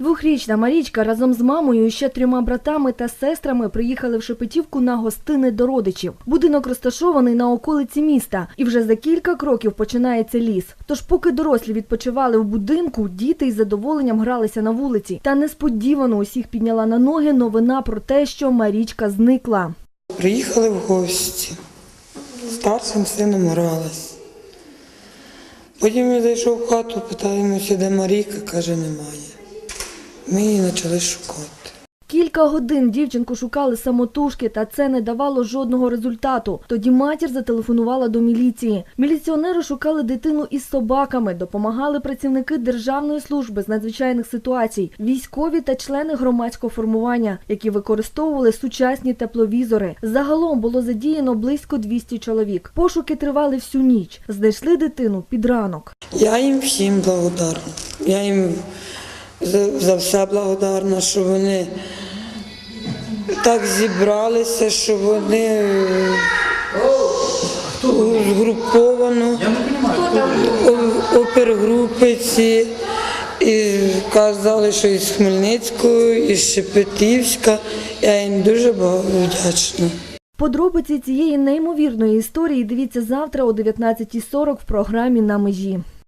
Двохрічна Марічка разом з мамою і ще трьома братами та сестрами приїхали в Шепетівку на гостини до родичів. Будинок розташований на околиці міста, і вже за кілька кроків починається ліс. Тож, поки дорослі відпочивали в будинку, діти із задоволенням гралися на вулиці. Та несподівано усіх підняла на ноги новина про те, що Марічка зникла. Приїхали в гості. Старшим сином гралась. Потім я зайшов в хату, питаємося, де Марійка, каже, немає. Ми її почали шукати. Кілька годин дівчинку шукали самотужки, та це не давало жодного результату. Тоді матір зателефонувала до міліції. Міліціонери шукали дитину із собаками, допомагали працівники Державної служби з надзвичайних ситуацій, військові та члени громадського формування, які використовували сучасні тепловізори. Загалом було задіяно близько 200 чоловік. Пошуки тривали всю ніч. Знайшли дитину під ранок. Я їм всім благодарна. Я їм за, за все благодарна, що вони так зібралися, що вони згруповано опергрупи ці. І казали, що із Хмельницького, із Шепетівська. Я їм дуже вдячна. Подробиці цієї неймовірної історії дивіться завтра о 19.40 в програмі «На межі».